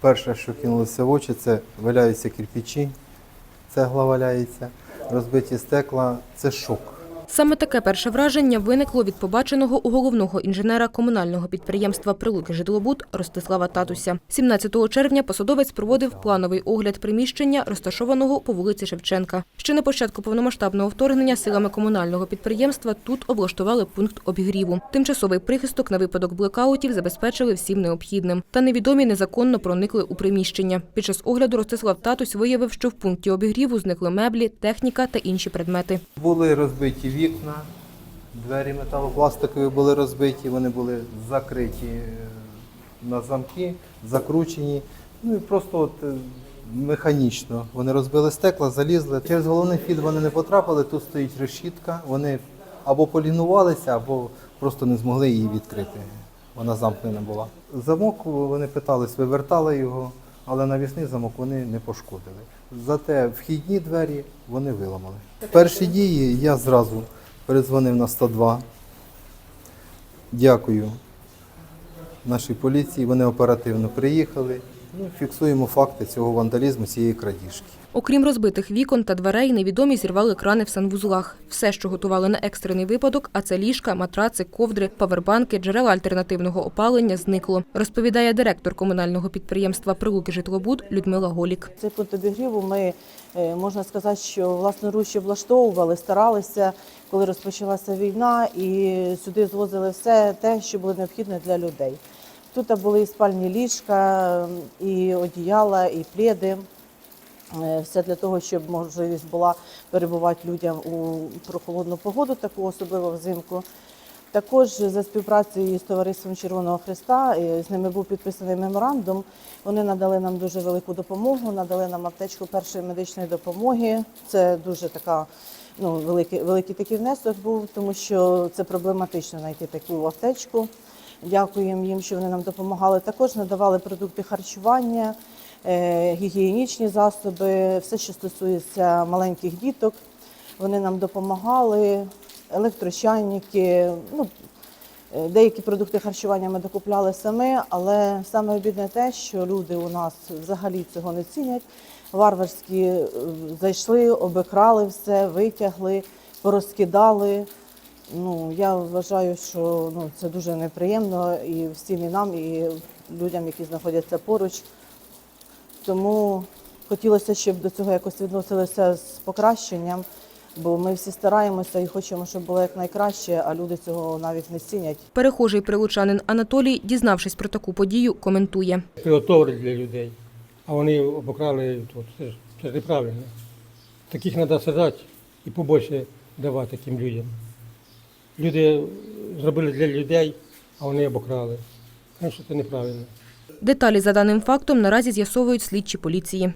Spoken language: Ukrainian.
Перше, що кинулося в очі, це валяються кирпичі, цегла валяється, розбиті стекла. Це шок. Саме таке перше враження виникло від побаченого у головного інженера комунального підприємства «Прилуки Житлобуд» Ростислава Татуся. 17 червня посадовець проводив плановий огляд приміщення, розташованого по вулиці Шевченка. Ще на початку повномасштабного вторгнення силами комунального підприємства тут облаштували пункт обігріву. Тимчасовий прихисток на випадок блекаутів забезпечили всім необхідним. Та невідомі незаконно проникли у приміщення. Під час огляду Ростислав Татусь виявив, що в пункті обігріву зникли меблі, техніка та інші предмети. Були розбиті вікна, двері металопластикові були розбиті, вони були закриті е, на замки, закручені. Ну і просто от е, механічно вони розбили стекла, залізли. Через головний вхід вони не потрапили, тут стоїть решітка. Вони або полінувалися, або просто не змогли її відкрити. Вона замкнена була. Замок вони питались, вивертали його, але навісний замок вони не пошкодили. Зате вхідні двері вони виламали. Перші дії я зразу перезвонив на 102. Дякую нашій поліції. Вони оперативно приїхали. Ну, фіксуємо факти цього вандалізму, цієї крадіжки. Окрім розбитих вікон та дверей, невідомі зірвали крани в санвузлах. Все, що готували на екстрений випадок, а це ліжка, матраци, ковдри, павербанки, джерела альтернативного опалення, зникло. Розповідає директор комунального підприємства «Прилуки Житлобуд» Людмила Голік. Цей пункт обігріву ми е, можна сказати, що власноруч облаштовували, старалися, коли розпочалася війна, і сюди звозили все те, що було необхідне для людей. Тут були і спальні ліжка, і одіяла, і пледи. Е, Все для того, щоб можливість була перебувати людям у прохолодну погоду, таку особливо взимку. Також за співпрацею з товариством Червоного Христа е, з ними був підписаний меморандум. Вони надали нам дуже велику допомогу, надали нам аптечку першої медичної допомоги. Це дуже така ну великий, великий такий внесок був, тому що це проблематично знайти таку аптечку. Дякуємо їм, що вони нам допомагали. Також надавали продукти харчування, е, гігієнічні засоби, все, що стосується маленьких діток. Вони нам допомагали, електрочайники. Ну, е, деякі продукти харчування ми докупляли самі, але саме обідне те, що люди у нас взагалі цього не цінять. Варварські е, зайшли, обикрали все, витягли, порозкидали. Ну, я вважаю, що ну, це дуже неприємно і всім і нам, і людям, які знаходяться поруч. Тому хотілося, щоб до цього якось відносилися з покращенням, бо ми всі стараємося і хочемо, щоб було якнайкраще, а люди цього навіть не цінять. Перехожий прилучанин Анатолій, дізнавшись про таку подію, коментує. приготовили для людей, а вони обокрали тут. Це ж, це ж неправильно. Таких треба сажати і побольше давати таким людям. Люди зробили для людей, а вони обокрали. Звісно, це неправильно. Деталі за даним фактом наразі з'ясовують слідчі поліції.